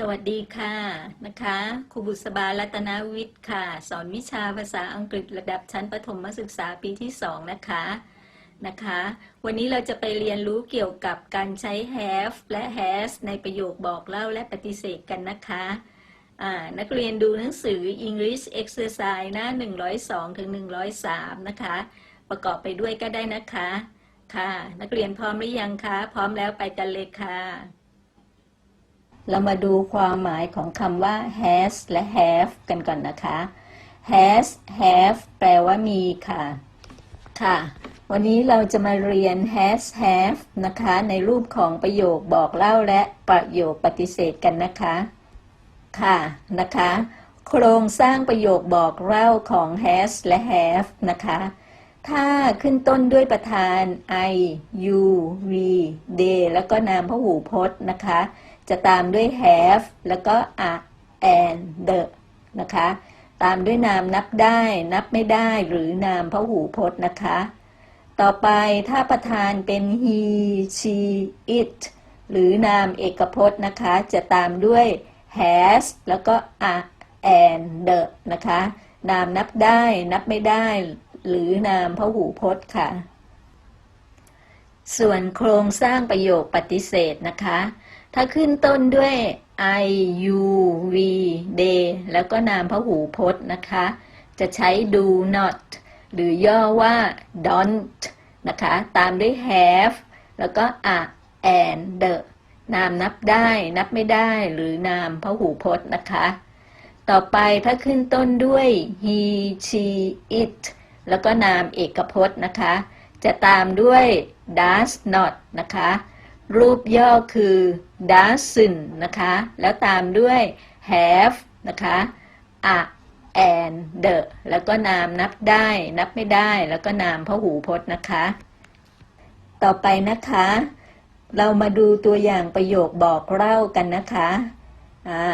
สวัสดีค่ะนะคะครูบุษบารัตนวิทย์ค่ะ สอนวิชาภาษาอังกฤษระดับชั้นประถมศึกษาปีที่ 2 นะคะนะคะ วันนี้เราจะไปเรียนรู้เกี่ยวกับการใช้ have และ has ในประโยคบอกเล่าและปฏิเสธกันนะคะนักเรียนดูหนังสือ English Exercise หน้า 102 ถึง 103 นะคะ ประกอบไปด้วยก็ได้นะคะ ค่ะ นักเรียนพร้อมหรือยังคะ พร้อมแล้วไปกันเลยค่ะ เรามาดูความหมายของคำว่า has และ have กันก่อนนะคะ has have แปลว่ามีค่ะ ค่ะ วันนี้เราจะมาเรียน has have นะคะ ในรูปของประโยคบอกเล่าและประโยคปฏิเสธกันนะคะ ค่ะนะคะ โครงสร้างประโยคบอกเล่าของ has และ have นะคะ ถ้าขึ้นต้นด้วยประธาน I you we they แล้วก็นามพหูพจน์นะคะ จะตามด้วย have แล้วก็ a and the นะคะ ตามด้วยนามนับได้ นับไม่ได้หรือนามพหูพจน์นะคะ ต่อไปถ้าประธานเป็น he she it หรือนามเอกพจน์นะคะ จะตามด้วย has แล้วก็ a and the นะคะ นามนับได้ นับไม่ได้ หรือนามพหูพจน์ค่ะ ส่วนโครงสร้างประโยคปฏิเสธนะคะ ถ้าขึ้นต้นด้วย I you we they แล้วก็นามพหูพจน์นะคะ จะใช้ do not หรือย่อว่า don't นะคะ ตามด้วย have แล้วก็ a and the นามนับได้ นับไม่ได้ หรือนามพหูพจน์นะคะ ต่อไปถ้าขึ้นต้นด้วย he she it แล้วก็นามเอกพจน์นะคะ จะตามด้วย does not นะคะ รูปย่อคือ doesn't นะคะ แล้วตามด้วย have นะคะ a and the แล้วก็นามนับได้ นับไม่ได้ แล้วก็นามพหูพจน์นะคะ ต่อไปนะคะ เรามาดูตัวอย่างประโยคบอกเล่ากันนะคะอ่า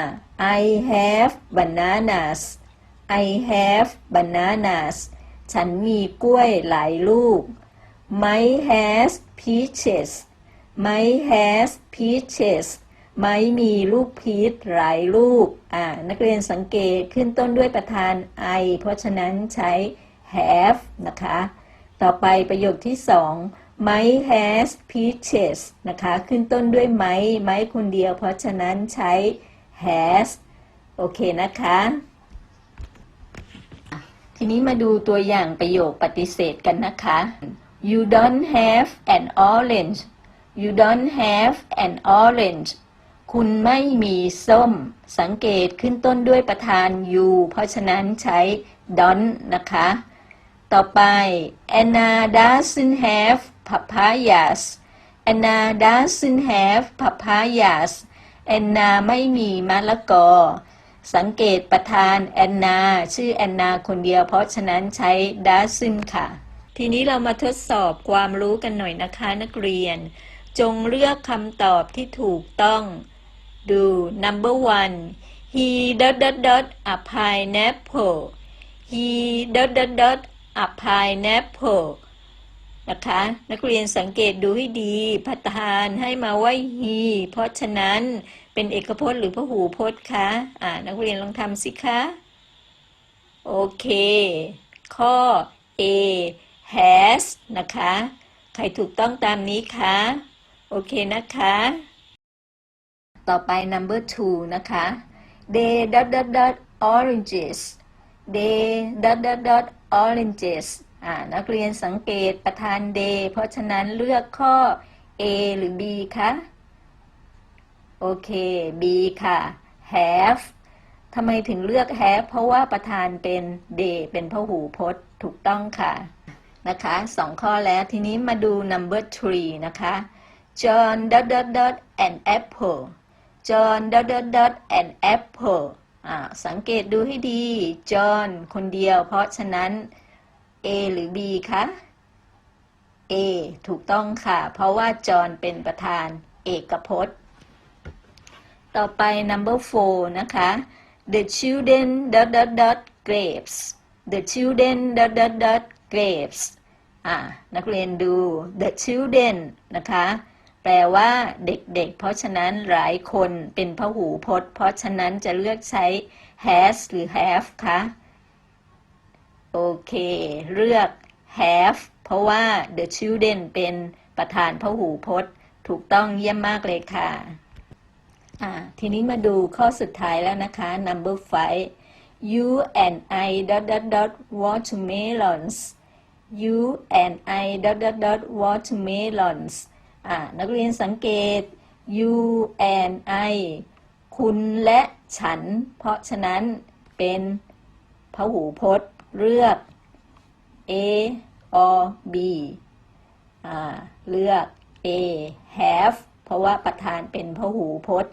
I have bananas I have bananas ฉันมีกล้วยหลายลูก My has peaches My has peaches ไม้มีลูกพีชหลายลูก อ่า นักเรียนสังเกตขึ้นต้นด้วยประธาน I เพราะฉะนั้นใช้ have นะคะ ต่อไปประโยคที่สอง My has peaches นะคะ ขึ้นต้นด้วยไม้ไม้คนเดียว เพราะฉะนั้นใช้ has โอเคนะคะ ทีนี้มาดูตัวอย่างประโยคปฏิเสธกันนะคะ You don't have an orange You don't have an orange คุณไม่มีส้ม สังเกตขึ้นต้นด้วยประธาน you เพราะฉะนั้นใช้ don't นะคะ ต่อไป Anna doesn't have papayas Anna doesn't have papayas Anna ไม่มีมะละกอ สังเกตประธานแอนนาชื่อแอนนาคนเดียวเพราะฉะนั้นใช้ doesn't ค่ะ ทีนี้เรามาทดสอบความรู้กันหน่อยนะคะนักเรียน จงเลือกคำตอบที่ถูกต้อง ดู number one he dot dot dot a pineapple he dot dot dot a pineapple นะคะ นักเรียนสังเกตดูให้ดี พัฒานให้มาว่า he เพราะฉะนั้นเป็นเอกพจน์หรือพหูพจน์คะ อ่า นักเรียนลองทำสิคะ โอเค ข้อ A has นะคะ ใครถูกต้องตามนี้คะ โอเคนะคะ ต่อไป number two นะคะ they dot dot dot oranges they dot dot dot oranges อ่านักเรียนสังเกตประธาน they เพราะฉะนั้นเลือกข้อ A หรือ B คะ โอเค B ค่ะ have ทำไมถึงเลือก have เพราะว่าประธานเป็น they เป็นพหูพจน์ถูกต้องค่ะ นะคะสองข้อแล้วทีนี้มาดู number three นะคะ John dot dot dot an apple John dot dot dot an apple อ่าสังเกตดูให้ดี John คนเดียว เพราะฉะนั้น A หรือ B คะ A ถูกต้องค่ะ เพราะว่า John เป็นประธานเอกพจน์ ต่อไป number four นะคะ the children dot dot dot grapes the children dot dot dot grapes อ่านักเรียนดู the children นะคะ แปลว่า เด็กๆ เพราะฉะนั้นหลายคนเป็นพหูพจน์ เพราะฉะนั้นจะเลือกใช้ has หรือ have คะโอเค เลือก have เพราะว่า the children เป็นประธานพหูพจน์ ถูกต้องเยี่ยมมากเลยค่ะอ่าทีนี้มาดูข้อสุดท้ายแล้วนะคะ number five you and I dot dot dot watermelons you and I dot dot dot watermelons นักเรียนสังเกต you and I คุณและฉัน เพราะฉะนั้นเป็นพหูพจน์เลือก A or B เลือก A have เพราะว่าประธานเป็นพหูพจน์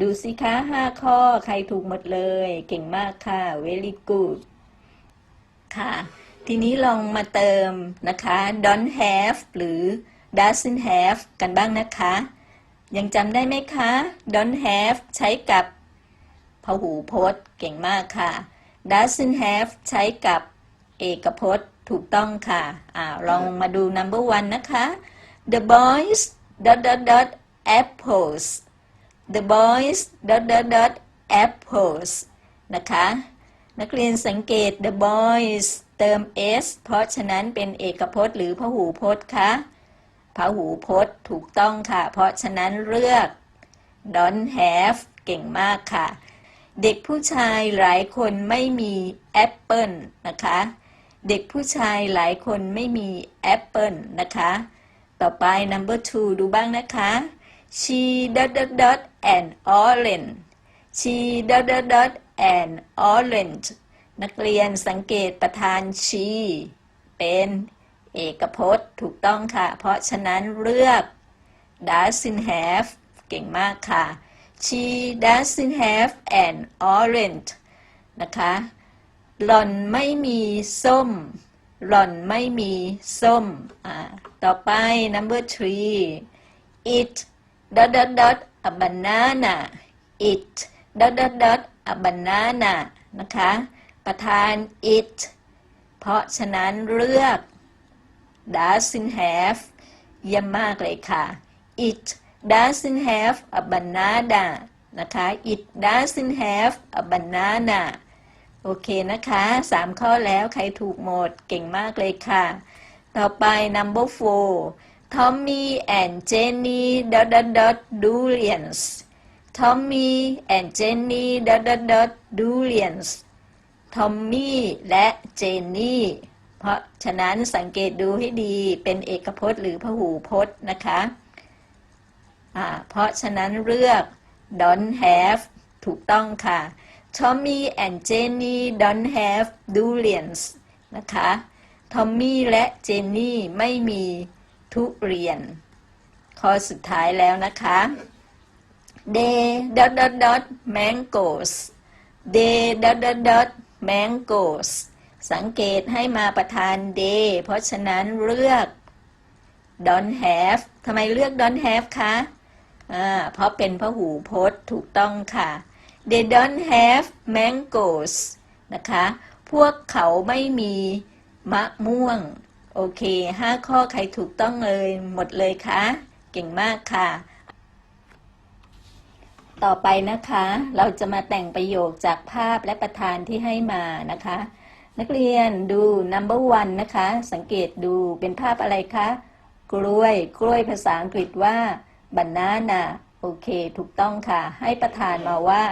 ดูสิคะห้าข้อใครถูกหมดเลย เก่งมากค่ะ very good ค่ะ ทีนี้ลองมาเติมนะคะ don't have หรือ doesn't have กันบ้างนะคะ ยังจำได้ไหมคะ don't have ใช้กับพหูพจน์ เก่งมากค่ะ doesn't have ใช้กับเอกพจน์ถูกต้องค่ะอ่าลองมาดู number one นะคะ the boys dot dot dot apples the boys dot dot dot apples นะคะ นักเรียนสังเกต the boys เติม s เพราะฉะนั้นเป็นเอกพจน์หรือพหูพจน์คะ พหูพจน์ถูกต้องค่ะ เพราะฉะนั้นเลือก don't have เก่งมากค่ะ เด็กผู้ชายหลายคนไม่มีแอปเปิลนะคะ เด็กผู้ชายหลายคนไม่มีแอปเปิลนะคะ ต่อไป number two ดูบ้างนะคะ she dot dot dot and orange she dot dot dot and orange นักเรียนสังเกตประธาน she เป็น เอกพจน์ถูกต้องค่ะ เพราะฉะนั้นเลือก doesn't have เก่งมากค่ะ she doesn't have an orange นะคะหล่อนไม่มีส้ม หล่อนไม่มีส้ม อ่า ต่อไป number three it dot dot dot a banana it dot dot dot a banana นะคะ ประธาน it เพราะฉะนั้นเลือก doesn't have เยี่ยมมากเลยค่ะ it doesn't have a banana นะคะ it doesn't have a banana โอเคนะคะสามข้อแล้วใครถูกหมด เก่งมากเลยค่ะ ต่อไป number four Tommy and Jenny dot dot dot durians Tommy and Jenny dot dot dot durians ทอมมี่และเจนนี่ เพราะฉะนั้นสังเกตดูให้ดีเป็นเอกพจน์หรือพหูพจน์นะคะอ่าเพราะฉะนั้นเลือก don't have ถูกต้องค่ะ Tommy and Jenny don't have durians นะคะทอมมี่และเจนนี่ไม่มีทุเรียน ข้อสุดท้ายแล้วนะคะ they dot dot dot mangoes they dot dot dot mangoes สังเกตให้มาประธาน they เพราะฉะนั้นเลือก don't have ทำไมเลือก don't have คะอ่าเพราะเป็นพหูพจน์ถูกต้องค่ะ they don't have mangoes นะคะ พวกเขาไม่มีมะม่วง โอเคห้าข้อใครถูกต้องเลย หมดเลยคะ เก่งมากค่ะ ต่อไปนะคะ เราจะมาแต่งประโยคจากภาพและประธานที่ให้มานะคะ นักเรียนดู number one นะคะ สังเกตดูเป็นภาพอะไรคะ กล้วย กล้วยภาษาอังกฤษว่า banana โอเค ถูกต้องค่ะ ให้ประธานมาว่า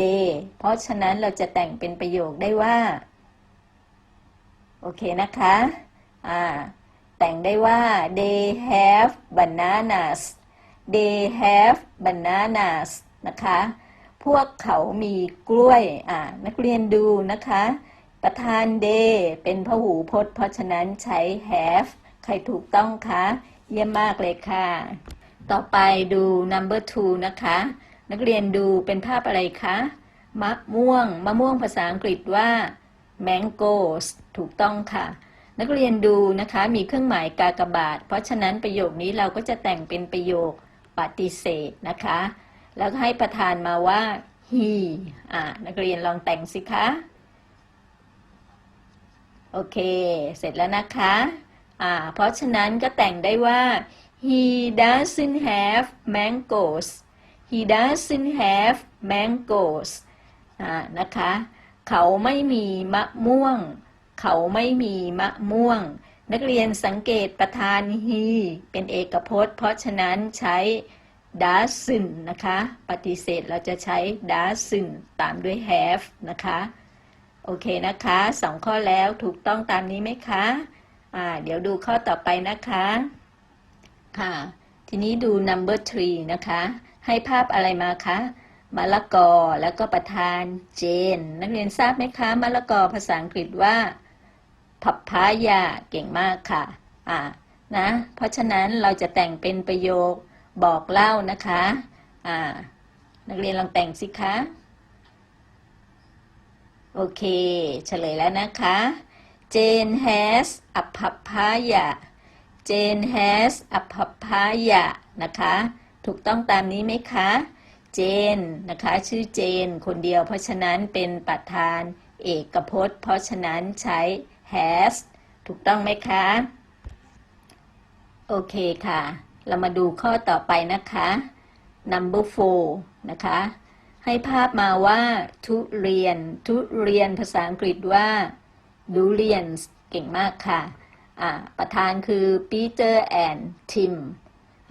they เพราะฉะนั้นเราจะแต่งเป็นประโยคได้ว่า โอเคนะคะ อ่า แต่งได้ว่า they have bananas they have bananas นะคะ พวกเขามีกล้วย อ่า นักเรียนดูนะคะ ประธาน they เป็นพหูพจน์ เพราะฉะนั้นใช้ have ใครถูกต้องคะ เยี่ยมมากเลยค่ะ ต่อไปดู number two นะคะ นักเรียนดูเป็นภาพอะไรคะ มะม่วง มะม่วงภาษาอังกฤษว่า mangoes ถูกต้องค่ะ นักเรียนดูนะคะ มีเครื่องหมายกากบาท เพราะฉะนั้นประโยคนี้เราก็จะแต่งเป็นประโยคปฏิเสธนะคะ แล้วให้ประธานมาว่า he อ่านักเรียนลองแต่งสิคะ โอเค เสร็จแล้วนะคะอ่าเพราะฉะนั้นก็แต่งได้ว่า he doesn't have mangoes he doesn't have mangoes อ่านะคะ เขาไม่มีมะม่วง เขาไม่มีมะม่วง นักเรียนสังเกตประธาน he เป็นเอกพจน์ เพราะฉะนั้นใช้ doesn't นะคะ ปฏิเสธเราจะใช้ doesn't ตามด้วย have นะคะ โอเคนะคะสองข้อแล้วถูกต้องตามนี้ไหมคะอ่าเดี๋ยวดูข้อต่อไปนะคะค่ะ ทีนี้ดู number three นะคะ ให้ภาพอะไรมาคะมะละกอแล้วก็ประธานเจน นักเรียนทราบไหมคะมะละกอภาษาอังกฤษว่าพับพายาเก่งมากค่ะอ่านะเพราะฉะนั้นเราจะแต่งเป็นประโยคบอกเล่านะคะอ่านักเรียนลองแต่งสิคะ โอเคเฉลยแล้วนะคะ Jane has a papaya Jane has a papaya นะคะ ถูกต้องตามนี้ไหมคะเจนนะคะ ชื่อเจนคนเดียวเพราะฉะนั้นเป็นประธานเอกพจน์ เพราะฉะนั้นใช้ has ถูกต้องไหมคะ โอเคค่ะ เรามาดูข้อต่อไปนะคะ number four นะคะ ให้ภาพมาว่า ทุเรียน ทุเรียนภาษาอังกฤษว่า durians เก่งมากค่ะ ประธานคือ Peter and Tim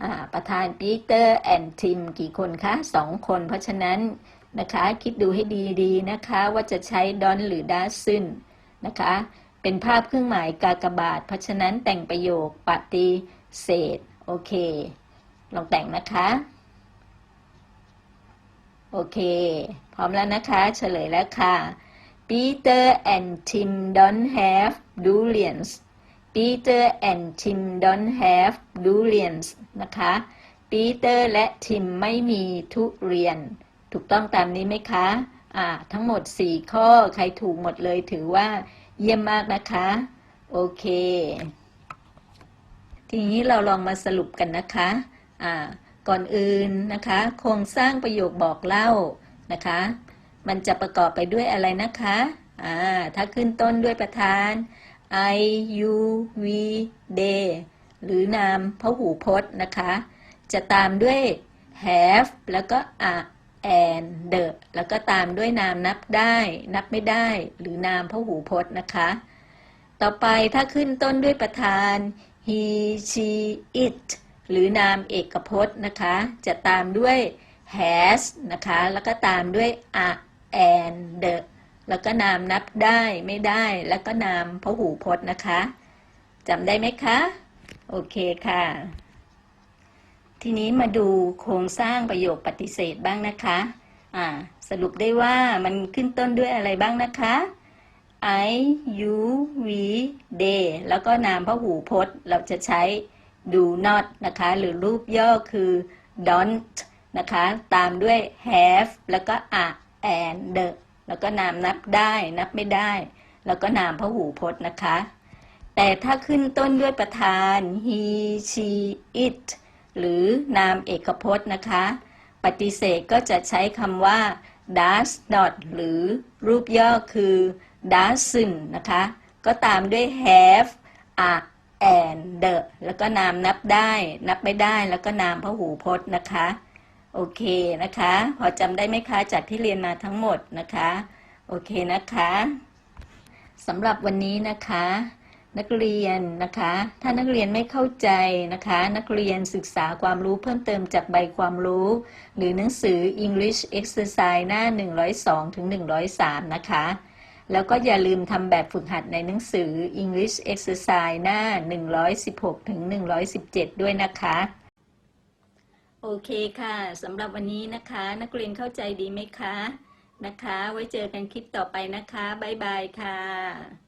อ่าประธาน Peter and Tim กี่คนคะสองคน เพราะฉะนั้นนะคะคิดดูให้ดีๆนะคะว่าจะใช้ don หรือ doesn't นะคะ เป็นภาพเครื่องหมายกากบาท เพราะฉะนั้นแต่งประโยคปฏิเสธ โอเค ลองแต่งนะคะ โอเค พร้อมแล้วนะคะ เฉลยแล้วค่ะ Peter and Tim don't have durians Peter and Tim don't have durians นะคะ Peter และ Tim ไม่มีทุเรียน ถูกต้องตามนี้ไหมคะอ่าทั้งหมด 4 ข้อใครถูกหมดเลยถือว่าเยี่ยมมากนะคะ โอเค ทีนี้เราลองมาสรุปกันนะคะอ่า ก่อนอื่นนะคะโครงสร้างประโยคบอกเล่านะคะ มันจะประกอบไปด้วยอะไรนะคะอ่าถ้าขึ้นต้นด้วยประธาน I U V they หรือนามพหูพจน์นะคะ จะตามด้วย have แล้วก็ a and the แล้วก็ตามด้วยนามนับได้ นับไม่ได้ หรือนามพหูพจน์นะคะ ต่อไปถ้าขึ้นต้นด้วยประธาน he she it หรือนามเอกพจน์นะคะ จะตามด้วย has นะคะ แล้วก็ตามด้วย a and the แล้วก็นามนับได้ไม่ได้ แล้วก็นามพหูพจน์นะคะจำได้ไหมคะ โอเคค่ะ ทีนี้มาดูโครงสร้างประโยคปฏิเสธบ้างนะคะอ่าสรุปได้ว่ามันขึ้นต้นด้วยอะไรบ้างนะคะ I U V they แล้วก็นามพหูพจน์เราจะใช้ do not นะคะ หรือรูปย่อคือ don't นะคะ ตามด้วย have แล้วก็ a and the แล้วก็นามนับได้ นับไม่ได้ แล้วก็นามพหูพจน์นะคะ แต่ถ้าขึ้นต้นด้วยประธาน he she it หรือนามเอกพจน์นะคะ ปฏิเสธก็จะใช้คำว่า does not หรือรูปย่อคือ doesn't นะคะ ก็ตามด้วย have a and the แล้วก็นามนับได้ นับไม่ได้แล้วก็นามพหูพจน์นะคะ โอเคนะคะ พอจำได้ไหมคะจากที่เรียนมาทั้งหมดนะคะ โอเคนะคะสำหรับวันนี้นะคะ นักเรียนนะคะ ถ้านักเรียนไม่เข้าใจนะคะ นักเรียนศึกษาความรู้เพิ่มเติมจากใบความรู้ หรือหนังสือ English Exercise หน้า 102ถึง103 นะคะ แล้วก็อย่าลืมทำแบบฝึกหัดในหนังสือ English Exercise หน้า 116 ถึง 117 ด้วยนะคะ โอเคค่ะสำหรับวันนี้นะคะ นักเรียนเข้าใจดีไหมคะ นะคะ ไว้เจอกันคลิปต่อไปนะคะ บ๊ายบายค่ะ